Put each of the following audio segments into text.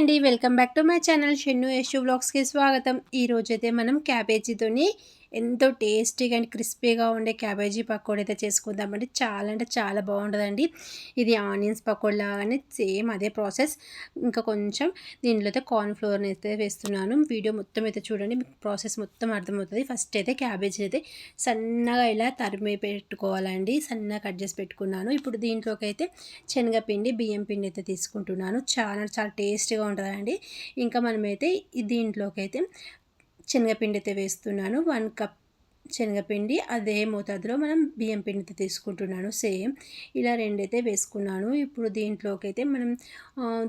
అండి. Welcome back to my channel Shennu Yashu బ్లాగ్స్కి స్వాగతం. ఈరోజైతే మనం క్యాబేజీతోని ఎంతో టేస్టీగా అండ్ క్రిస్పీగా ఉండే క్యాబేజీ పకోడీ అయితే చేసుకుందామండి. చాలా అంటే చాలా బాగుంటుందండి. ఇది ఆనియన్స్ పకోడీ లాగానే సేమ్ అదే ప్రాసెస్. ఇంకా కొంచెం దీంట్లో అయితే కార్న్ఫ్లోర్ని అయితే వేస్తున్నాను. వీడియో మొత్తం అయితే చూడండి. మీకు ప్రాసెస్ మొత్తం అర్థమవుతుంది. ఫస్ట్ అయితే క్యాబేజీ అయితే సన్నగా ఇలా తరిమి పెట్టుకోవాలండి. సన్నగా కట్ చేసి పెట్టుకున్నాను. ఇప్పుడు దీంట్లోకి అయితే శనగపిండి బియ్యం పిండి అయితే తీసుకుంటున్నాను. చాలా చాలా టేస్టీగా ఉంటుందండి. ఇంకా మనమైతే దీంట్లోకి అయితే శనగపిండి అయితే వేస్తున్నాను. వన్ కప్ శనగపిండి అదే మోతాదులో మనం బియ్యం పిండి తీసుకుంటున్నాను సేమ్. ఇలా రెండైతే వేసుకున్నాను. ఇప్పుడు దీంట్లోకి అయితే మనం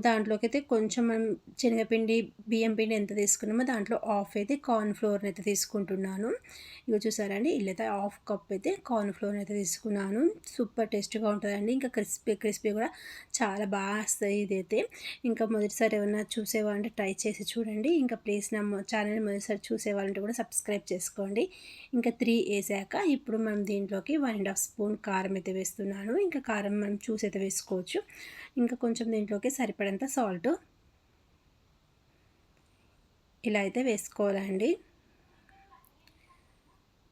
దాంట్లోకి అయితే కొంచెం మనం శనగపిండి బియ్యం పిండి ఎంత తీసుకున్నామో దాంట్లో ఆఫ్ అయితే కార్న్ ఫ్లోర్ని అయితే తీసుకుంటున్నాను. ఇక చూసారండి ఇల్లైతే హాఫ్ కప్ అయితే కార్న్ ఫ్లోర్ అయితే తీసుకున్నాను. సూపర్ టేస్ట్గా ఉంటుందండి. ఇంకా క్రిస్పీ క్రిస్పీ కూడా చాలా బాగా వస్తాయి ఇదైతే. ఇంకా మొదటిసారి ఏమన్నా చూసేవాళ్ళంటే ట్రై చేసి చూడండి. ఇంకా ప్లీజ్ నా ఛానల్ మొదటిసారి చూసేవాళ్ళంటే కూడా సబ్స్క్రైబ్ చేసుకోండి. ఇంకా త్రీ వేసాక ఇప్పుడు మనం దీంట్లోకి వన్ అండ్ హాఫ్ స్పూన్ కారం అయితే వేస్తున్నాను. ఇంకా కారం మనం చూసి అయితే వేసుకోవచ్చు. ఇంకా కొంచెం దీంట్లోకి సరిపడంత సాల్ట్ ఇలా అయితే వేసుకోవాలండి.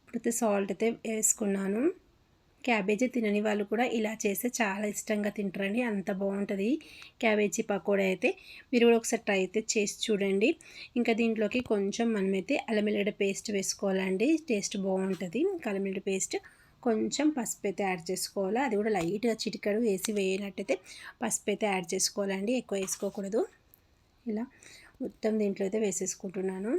ఇప్పుడైతే సాల్ట్ అయితే వేసుకున్నాను. క్యాబేజీ తినని వాళ్ళు కూడా ఇలా చేస్తే చాలా ఇష్టంగా తింటారండి. అంత బాగుంటుంది క్యాబేజీ పకోడా అయితే. మీరు కూడా ఒకసారి ట్రై అయితే చేసి చూడండి. ఇంకా దీంట్లోకి కొంచెం మనమైతే అల్లమిల్లడ పేస్ట్ వేసుకోవాలండి. టేస్ట్ బాగుంటుంది. ఇంకా పేస్ట్ కొంచెం పసుపు అయితే యాడ్ చేసుకోవాలి. అది కూడా లైట్గా చిటికడు వేసి వేయనట్టయితే పసుపు అయితే యాడ్ చేసుకోవాలండి. ఎక్కువ వేసుకోకూడదు. ఇలా మొత్తం దీంట్లో అయితే వేసేసుకుంటున్నాను.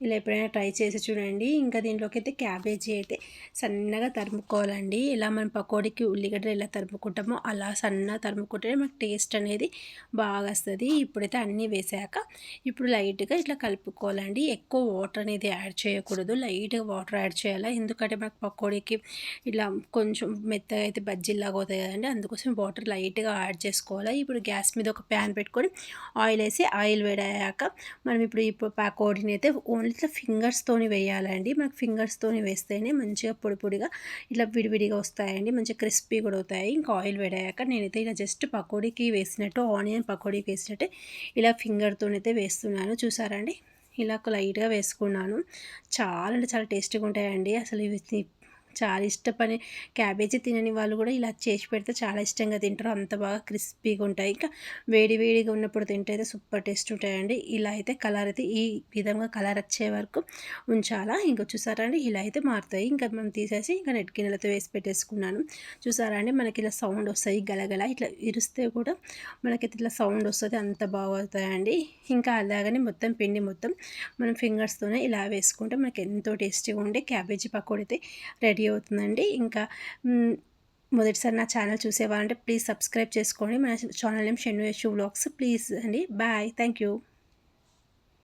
ఇలా ఎప్పుడైనా ట్రై చేసి చూడండి. ఇంకా దీంట్లోకి అయితే క్యాబేజీ అయితే సన్నగా తరుముకోవాలండి. ఇలా మనం పకోడీకి ఉల్లిగడ్డ ఎలా తరుముకుంటామో అలా సన్నగా తరుముకుంటే మనకు టేస్ట్ అనేది బాగా వస్తుంది. ఇప్పుడైతే అన్నీ వేసాక ఇప్పుడు లైట్గా ఇట్లా కలుపుకోవాలండి. ఎక్కువ వాటర్ అనేది యాడ్ చేయకూడదు. లైట్గా వాటర్ యాడ్ చేయాలి? ఎందుకంటే మనకు పకోడీకి ఇలా కొంచెం మెత్తగా అయితే బజ్జీలాగా అవుతాయి కదండి. అందుకోసం వాటర్ లైట్గా యాడ్ చేసుకోవాలి? ఇప్పుడు గ్యాస్ మీద ఒక ప్యాన్ పెట్టుకొని ఆయిల్ వేసి ఆయిల్ వేడయ్యాక మనం ఇప్పుడు ఇప్పుడు పకోడీని అయితే ఓన్లీ ఇట్లా ఫింగర్స్తోని వేయాలండి. మనకు ఫింగర్స్తోని వేస్తేనే మంచిగా పొడి పొడిగా ఇట్లా విడివిడిగా వస్తాయండి. మంచిగా క్రిస్పీ కూడా అవుతాయి. ఇంకా ఆయిల్ వేడాక నేనైతే ఇలా జస్ట్ పకోడీకి వేసినట్టు ఆనియన్ పకోడీకి వేసినట్టే ఇలా ఫింగర్తోనైతే వేస్తున్నాను. చూసారండి? ఇలా లైట్గా వేసుకున్నాను. చాలా అంటే చాలా టేస్టీగా ఉంటాయండి. అసలు ఇవి చాలా ఇష్టపడే క్యాబేజీ తినని వాళ్ళు కూడా ఇలా చేసి పెడితే చాలా ఇష్టంగా తింటారు. అంత బాగా క్రిస్పీగా ఉంటాయి. ఇంకా వేడి వేడిగా ఉన్నప్పుడు తింటే అయితే సూపర్ టేస్ట్ ఉంటాయండి. ఇలా అయితే కలర్ అయితే ఈ విధంగా కలర్ వచ్చే వరకు ఉంచాలా. ఇంకా చూసారా అండి ఇలా అయితే మారుతాయి. ఇంకా మనం తీసేసి ఇంకా నెట్ గిన్నెలతో వేసి పెట్టేసుకున్నాను. చూసారా అండి మనకి ఇలా సౌండ్ వస్తాయి గలగల. ఇట్లా ఇరిస్తే కూడా మనకైతే ఇట్లా సౌండ్ వస్తుంది. అంత బాగుతాయండి ఇంకా అలాగనే మొత్తం పిండి మొత్తం మనం ఫింగర్స్తోనే ఇలా వేసుకుంటే మనకి ఎంతో టేస్టీగా ఉండే క్యాబేజీ పకోడీ అయితే రెడీ రెడీ అవుతుందండి. ఇంకా మొదటిసారి నా ఛానల్ చూసేవారంటే ప్లీజ్ సబ్స్క్రైబ్ చేసుకోండి. మన channel name Shennu Yashu vlogs please అండి. బాయ్. Thank you.